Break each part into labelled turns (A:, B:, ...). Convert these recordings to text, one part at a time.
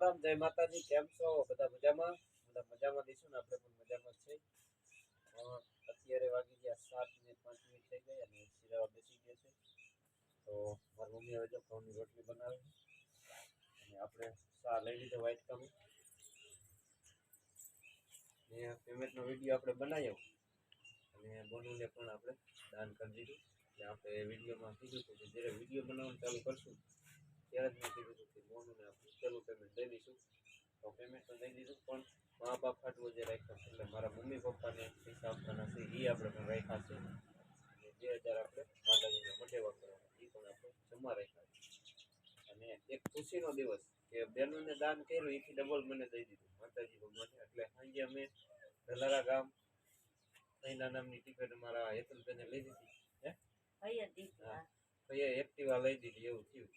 A: રામ જય માતાજી, કેમ છો? બધા મજામાં? બધા મજામાં દઈશું ને, આપણે પણ મજામાં છે. અત્યારે વાગી ગયા સાત ને પાંચ મિનિટ થઈ ગઈ અને સિરાવા બેસી ગયા છે. તો મારી મમ્મી હવે જો ઘઉંની રોટલી બનાવે. અને આપણે શા લઈ લીધો વ્હાઈટ કમી ને પેમેન્ટનો વીડિયો આપણે બનાવ્યો. અને બોનુને પણ આપણે દાન કરી દીધું. એટલે આપણે વિડીયોમાં કીધું હતું કે જ્યારે વીડિયો બનાવવાનું ચાલુ કરશું ત્યારે જ મેં કીધું હતું કે બોનુને આપણે પહેલું પેમેન્ટ દઈ દઈશું તો પેમેન્ટ તો દઈ દીધું પણ મા બાપ ફાટવો જે રાખ્યા છે. એટલે મારા મમ્મી પપ્પાને પૈસા આપવાના છે એ આપણે પણ રાખ્યા છે. અને બે હજાર આપણે માતાજીને મટેવા કરવાના. એ પણ આપણે જમા રાખ્યા છે. અને એક ખુશીનો દિવસ કે બહેનોને દાન કર્યું એથી ડબલ મને દઈ દીધું. માતાજી ભગવાને. એટલે સાંજે અમે ઢલારા ગામ મહિના નામની ટિકિટ મારા હેતલબેને લઈ દીધી હે? હા. ભાઈ એક્ટિવા લઈ દીધી એવું થયું.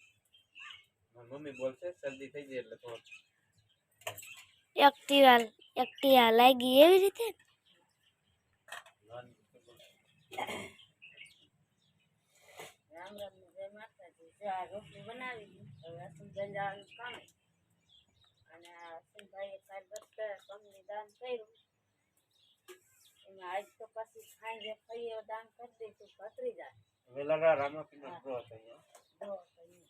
A: મમ્મી બોલશે શરદી થઈ જાય એટલે તો
B: એક્ટિવા એક્ટિવા લાગી એવી રીતે
A: નાની તો બોલ.
C: રામ રામ ને જય માતાજી જો આ રોટલી બનાવી દીધી હવે અસુલભાઈ જવાનું કામે અને આ અસુલભાઈએ કાલ બધા કમની દાન કર્યું એમાં આજ તો પછી ખાઈ ખાઈએ દાન કરી દઈશું પતરી જાય
A: વેલારા રામાપીનો ડ્રો હતો અહીંયા
C: દો કહીએ.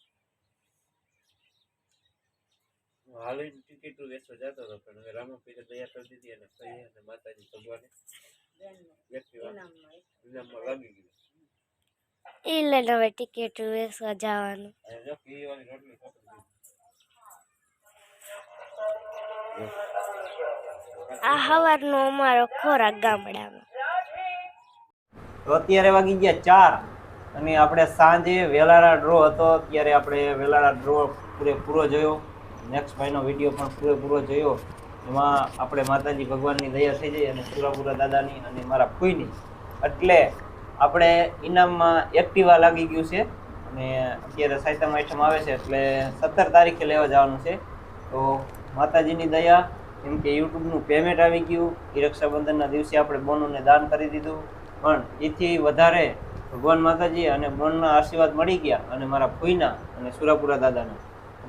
A: હું હાલીને ટિકિટો વેચવા જતો હતો પણ હવે રામાપીને દયા કરી દીધી અને કઈ અને માતાજી ભગવાને
C: ઇનામમાં
A: લાગી ગયું.
B: એ લઈને હવે ટિકિટ વેચવા જવાનું. આ હવારનો અમારો ખોરાક ગામડામાં
D: તો અત્યારે વાગી ગયા ચાર અને આપણે સાંજે વેલારા ડ્રો હતો ત્યારે આપણે વેલારા ડ્રો પૂરેપૂરો જોયો. નેક્સ્ટ ભાઈનો વીડિયો પણ પૂરેપૂરો જોયો. એમાં આપણે માતાજી ભગવાનની દયા થઈ જાય અને સુરાપુરા દાદાની અને મારા ફૂઈની. એટલે આપણે ઇનામમાં એક્ટિવા લાગી ગયું છે. અને અત્યારે સાયતમ આઈટમ આવે છે, એટલે સત્તર તારીખે લેવા જવાનું છે. તો માતાજીની દયા, કેમ કે યુટ્યુબનું પેમેન્ટ આવી ગયું. એ રક્ષાબંધનના દિવસે આપણે બોનોને દાન કરી દીધું. પણ એથી વધારે ભગવાન માતાજી અને બોનના આશીર્વાદ મળી ગયા અને મારા ફૂઈના અને સુરાપુરા દાદાના.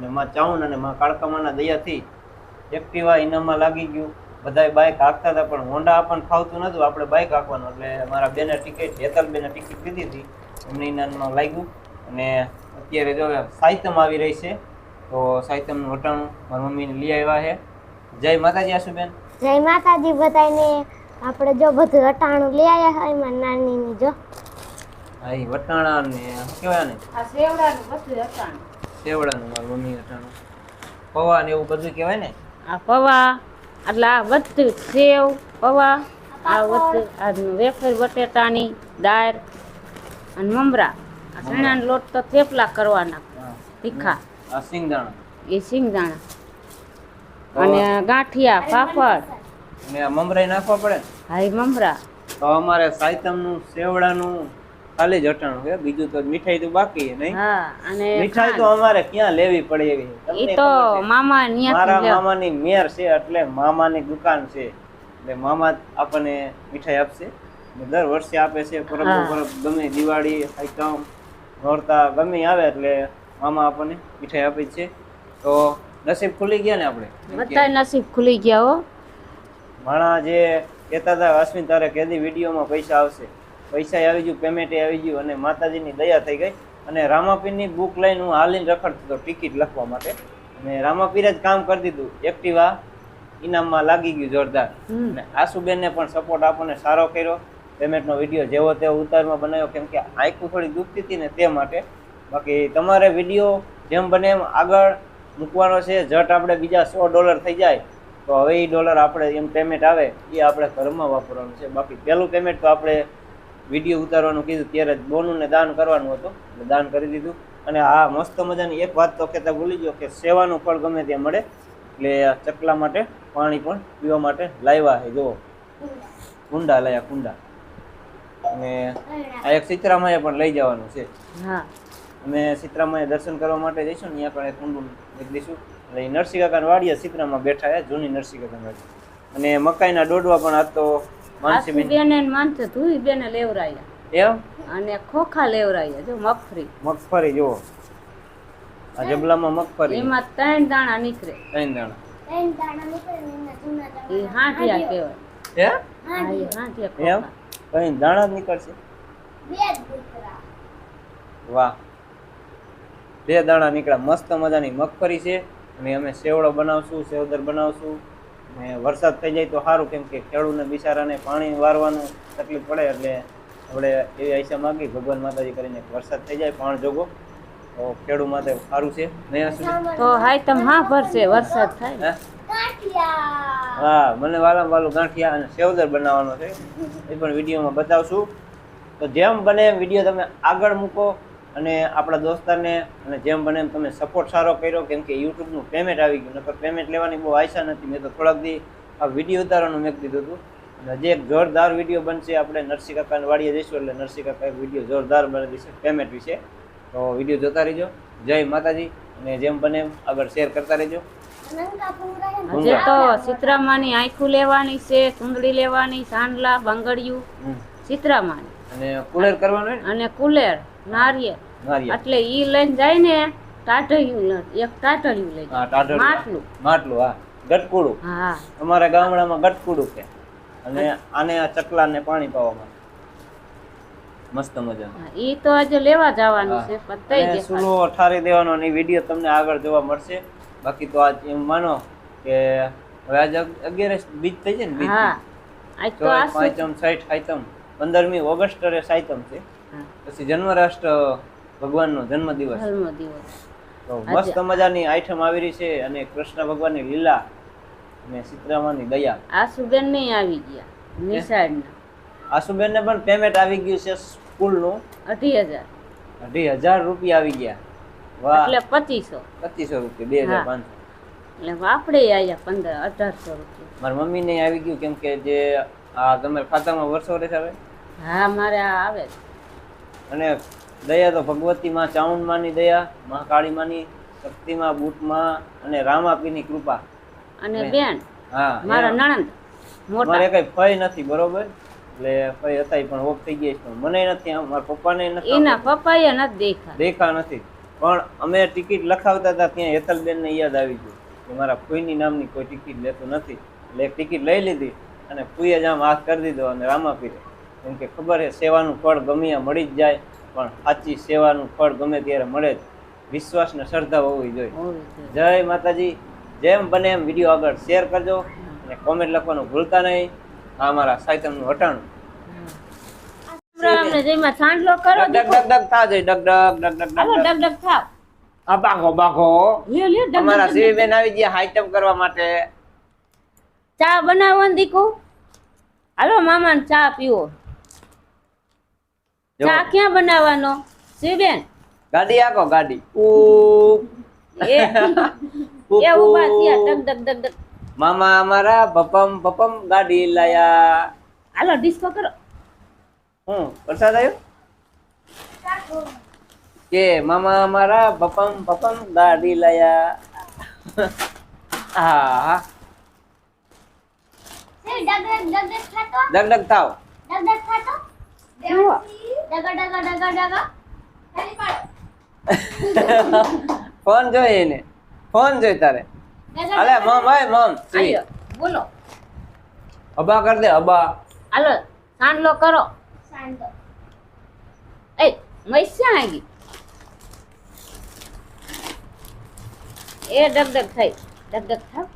D: અને માં ચાઉન અને માં કાળકામાના દયાથી એક્ટિવા ઇનામમાં લાગી ગયું. બધાય બાઇક હાંકતા હતા પણ હોન્ડા આપણને ફાવતું નહોતું. આપણે બાઇક હાંકવાનું એટલે મારા બેને ટિકિટ હેતલબેને ટિકિટ લીધી હતી. એમને ઇનામમાં લાગ્યું. અને અત્યારે જો સાહિત્યમ આવી રહી છે તો સાહિત્યમનું વટાણું મારા મમ્મીને લઈ આવ્યા છે. જય માતાજી આશુબેન.
B: જય માતાજી બધાને આપણે જો બધું અટાણું લઈ આવ્યા હોય મારી નાનીની જો.
D: હા એ વટાણા ને કહેવાય ને
C: આ સેવડાનું બધું હટાણું
D: સેવડાનું મારું મમ્મી વટાણું પવા ને એવું બધું કહેવાય ને?
C: આ પૌવા એટલે આ બધું સેવ પૌવા આ બધું આ વેફર બટેટાની દાળ અને મમરા. આ ચણાનો લોટ તો થેપલા કરવાના તીખા.
D: આ સિંગદાણા
C: એ સિંગદાણા અને ગાંઠિયા પાપડ
D: ને આ મમરાઈ નાખવા પડે હા
C: હાઈ મમરા.
D: તો અમારે સાયતમનું સેવડાનું ખાલી જ અટાણું છે બીજું તો મીઠાઈ તો બાકી છે નહીં?
C: હા અને
D: મીઠાઈ તો અમારે ક્યાં લેવી પડે એવી?
C: એ તો
D: મામા છે? મારા મામાની મેર છે એટલે મામાની દુકાન છે. એટલે મામા આપણને મીઠાઈ આપશે. દર વર્ષે આપે છે પરબ. પરબ ગમે દિવાળી આઈટમ નોરતા ગમે આવે એટલે મામા આપણને મીઠાઈ આપે છે. તો નસીબ ખુલી ગયા ને આપણે?
C: બધા નસીબ ખુલી ગયા હો.
D: માણા જે કહેતા હતા અશ્વિન તારે કેદી વિડીયોમાં પૈસા આવશે? પૈસા આવી ગયું પેમેન્ટ આવી ગયું અને માતાજીની દયા થઈ ગઈ. અને રામાપીરની બુક લઈને હું હાલીને રખડતો હતો ટિકિટ લખવા માટે. અને રામાપીરે જ કામ કરી દીધું. એક્ટિવા ઇનામમાં લાગી ગયું જોરદાર. અને આસુબેનને પણ સપોર્ટ આપણને સારો કર્યો. પેમેન્ટનો વીડિયો જેવો તેવો ઉતારમાં બનાવ્યો કેમ કે આંખું થોડી દુખતી હતી ને તે માટે. બાકી તમારે વીડિયો જેમ બને એમ આગળ મૂકવાનો છે. જટ આપણે બીજા સો ડોલર થઈ જાય તો હવે એ ડોલર આપણે એમ પેમેન્ટ આવે એ આપણે ઘરમાં વાપરવાનું છે. બાકી પહેલું પેમેન્ટ તો આપણે વીડિયો ઉતારવાનું કીધું ત્યારે બોનુને દાન કરવાનું હતું. દાન કરી દીધું. અને આ મસ્ત મજાની એક વાત તો કહેતા ભૂલી ગયો કે સેવાનું ફળ ગમે ત્યાં મળે. એટલે ચકલા માટે પાણી પણ પીવા માટે લાવ્યા છે. જુઓ. કુંડા લાયા કુંડા. અને આ એક સીતરામાએ પણ લઈ જવાનું છે. અમે સીતરામાએ દર્શન કરવા માટે જઈશું ને ત્યાં પણ એક કુંડું એક દઈશું. એટલે નરસિંહ કાકાના વાડીએ સીતરામાં બેઠા છે જૂની નરસિંહ કાકાના અને મકાઈના ડોડવા પણ આ તો માનસી બેન.
C: બેને ધુઈ બેને લેવરાયા.
D: એમ?
C: અને ખોખા લેવરાયા જો મગફળી.
D: મગફળી જુઓ. આ જબલામાં મગફળી.
C: એમાં ત્રણ દાણા નીકળે.
D: ત્રણ દાણા.
B: ત્રણ દાણા નીકળે ને એના જૂના
C: એ હાંઠિયા કહેવાય.
D: હે?
C: હાંઠિયા
D: એમ? ત્રણ દાણા જ નીકળશે?
B: બે જ દીકરા
D: વાહ. બે દાણા નીકળ્યા. મસ્ત મજાની મગફળી છે. અને અમે સેવડો બનાવશું સેવદર બનાવશું. વરસાદ થઈ જાય તો સારું કેમ કે ખેડૂતને બિચારાને પાણી વારવાનું તકલીફ પડે એટલે આપણે એવી આશા માગી ભગવાન માતાજી કરીને વરસાદ થઈ જાય પાણ જોગો. તો ખેડૂત માટે સારું છે.
C: તો હાય તમ હા ભરશે વરસાદ થાય.
D: હા? મને વાલા વાલું ગાંઠિયા અને સેવદર બનાવવાનો છે. એ પણ વિડીયોમાં બતાવશું. તો જેમ બને એમ વીડિયો તમે આગળ મૂકો. અને આપણા દોસ્તારને અને જેમ બને એમ તમે સપોર્ટ સારો કર્યો કેમ કે યુટ્યુબનું પેમેન્ટ આવી ગયું. નકર પેમેન્ટ લેવાની બહુ આશા નથી. મેં તો થોડાક દી આ વીડિયો ઉતારવાનું મેં કીધું હતું. અને હજી એક જોરદાર વીડિયો બનશે. આપણે નરસિંહ કાકાને વાળીએ જઈશું એટલે નરસિંહ કાકા એક વીડિયો જોરદાર બની દેશે પેમેન્ટ વિશે. તો વીડિયો જોતા રહેજો. જય માતાજી. અને જેમ બને એમ આગળ શેર કરતા રહેજો.
C: હજે તો સીતરામાની આંખું લેવાની છે સુંદડી લેવાની સાંડલા બંગડિયું. સીતરામાની
D: અને કુલેર કરવાનું હોય
C: અને કુલેર. નારિયેળ. એટલે ઈ લઈને જાય ને ટાટડિયું એક ટાટડિયું લઈ
D: હા
C: જાય. માટલું.
D: માટલું હા. ગટકુડું.
C: હા.
D: અમારા ગામડામાં ગટકુડું કે અને આને આ ચકલાને પાણી પાવામાં. મસ્ત મજા
C: ઈ તો આજે લેવા જવાનું છે થઈ
D: અને સુલો ઠારી દેવાનો ને વીડિયો તમને આગળ જોવા મળશે. બાકી તો આજ એમ માનો કે હવે આજે અગિયારસ બીજ થઈ છે ને બીજ
C: હા. આજ તો
D: પાંચમ સાઠ સાતમ પંદરમી ઓગસ્ટ સાયતમ છે. પછી જન્મરાષ્ટ્ર ભગવાનનો જન્મદિવસ.
C: જન્મદિવસ.
D: તો મસ્ત મજાની આઈટમ આવી રહી છે અને કૃષ્ણ ભગવાનની લીલા અને સીતરામાની દયા.
C: આસુબેન ને આવી ગયા નિશાળના.
D: આશુબેનને પણ પેમેન્ટ આવી ગયું છે સ્કૂલનું.
C: અઢી હજાર.
D: અઢી હજાર રૂપિયા આવી ગયા. વાહ.
C: એટલે પચીસો.
D: પચીસો રૂપિયા બે હજાર. પાંચસો.
C: એટલે આપણે આવ્યા પંદર અઢારસો રૂપિયા.
D: મારા મમ્મીને આવી ગયું કેમ કે જે આ તમારા ખાતામાં વર્ષો રહે આવે
C: હા મારે આ આવે છે.
D: અને દયા તો ભગવતી માં દયા મહાકાળી માની શક્તિમાં બુટમાં અને રામાપીની કૃપા.
C: અને
D: બેન. હા
C: મારા નણંદ મોટા.
D: મારે કઈ ફય નથી બરોબર? એટલે ફય હતા પણ ઓફ થઈ ગયા છે. મને નથી મારા પપ્પાને નથી
C: એના પપ્પાએ નથી દેખા.
D: દેખા નથી. પણ અમે ટિકિટ લખાવતા હતા ત્યાં હેતલબેનને યાદ આવી ગયું કે મારા ફૂઈની નામની કોઈ ટિકિટ લેતું નથી. એટલે ટિકિટ લઈ લીધી અને ફૂઈએ જ આમ હાથ કરી દીધો અને રામાપીરે કેમ કે ખબર છે સેવાનું ફળ ગમે મળી જ જાય પણ સાચી સેવાનું ફળ ગમે ત્યારે મળે જ. વિશ્વાસ ને શ્રદ્ધા હોવી જોઈએ. જય માતાજી. જેમ બને એમ વીડિયો આગળ શેર કરજો અને કોમેન્ટ લખવાનું ભૂલતા નહીં. આ અમારા સાયતમનું હટાણું
C: ચા બનાવવાનું દીકુ. હાલો મામા ચા પીવો. ચા ક્યાં બનાવવાનો? શિવબેન
D: ગાડી આકો ગાડી. ઉ
C: એ એ ઊભા થયા ડગ ડગ ડગ ડગ
D: મામા અમારા બપમ બપમ ગાડી લાયા.
C: હાલો ડિસ્કો કરો.
D: હું વરસાદ આવ્યો? કે મામા અમારા બપમ બપમ ગાડી લાયા. હા. હા
B: ડગ ડગ ડગ ડગ ખાતો?
D: ડગ ડગ થાવ.
B: ડગ ડગ ખાતો?
C: જુઓ.
B: ડગ ડગ ડગ ડગ
D: ફોન જોઈ એને. ફોન જોઈ તારે. અલે મમ ભાઈ મમ
C: હાલ્યો બોલો.
D: અબા કર દે અબા
C: હાલો સાંડલો કરો.
B: સાંડો.
C: એ મૈસ્યા આવી એ ડગ ડગ થઈ ડગ ડગ થાવ.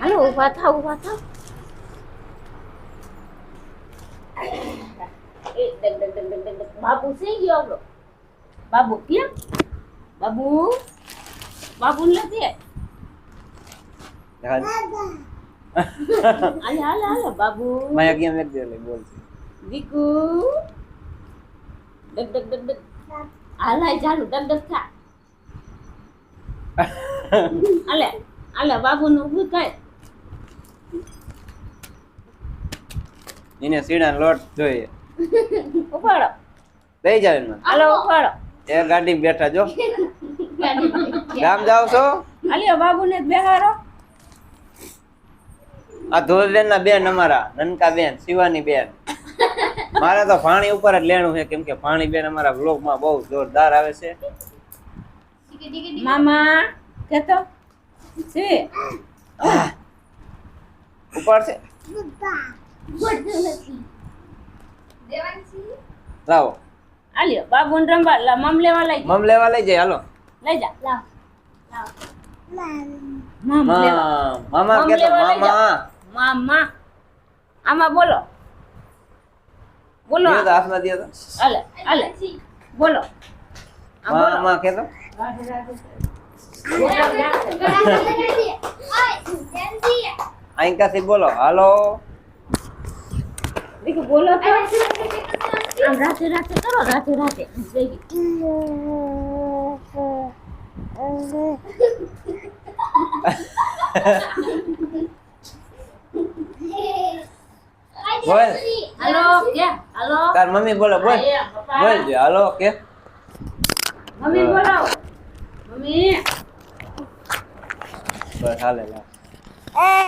B: હાલો
C: ઊભા થા ઊભા થાવ એ ડગ ડગ ડગ ડગ ડગ ડગ. બાબુ સી ગયો આપણો બાબુ કેમ બાબુ. બાબુ નથી હાલે. હાલે હાલે બાબુ.
D: માયા કેમ એક દે બોલ.
C: દીકુ ડગ ડગ ડગ ડગ હાલ હાલ ચાલુ ડગ ડગ થા. હાલે હાલે બાબુ નું ઊભું થાય?
D: એને સીડા લોટ જોઈએ.
C: ઉપાડો.
D: લઈ જાવ એને
C: હાલો ઉપાડો.
D: એ ગાડી બેઠા જો. ગામ જાવ છો?
C: હાલ્યો બાબુ ને બેહારો
D: આ ધોરડેન ના બેન અમારા નનકા બેન શિવાની બેન. મારે તો પાણી ઉપર જ લેણું છે કેમ કે પાણી બેન અમારા વ્લોગમાં બહુ જોરદાર આવે છે.
C: મામા કેતો? છે?
D: ઉપર છે લાવો
C: આલ્યો બાબુ ને લા મમ લેવા લઈ
D: મમ લેવા લઈ જાય હાલો.
C: લઈ જા
B: લાવ
C: મમ. લેવા.
D: મામા
C: મમ
D: કેતો મામા.
C: મામા. આમાં બોલો. બોલો.
D: દ્યો હાથમાં દ્યો તો.
C: આલે આલે બોલો.
D: મામા કેતો? આઈકાથી બોલો? હાલો.
C: દીકુ બોલો તો. આમ રાતે રાતે કરો રાતે રાતે.
D: બોલ.
C: હાલો કે હાલો.
D: તાર મમ્મી બોલો બોલ. બોલ જે હાલો કે?
C: મમ્મી બોલો. મમ્મી.
D: બસ હાલે લા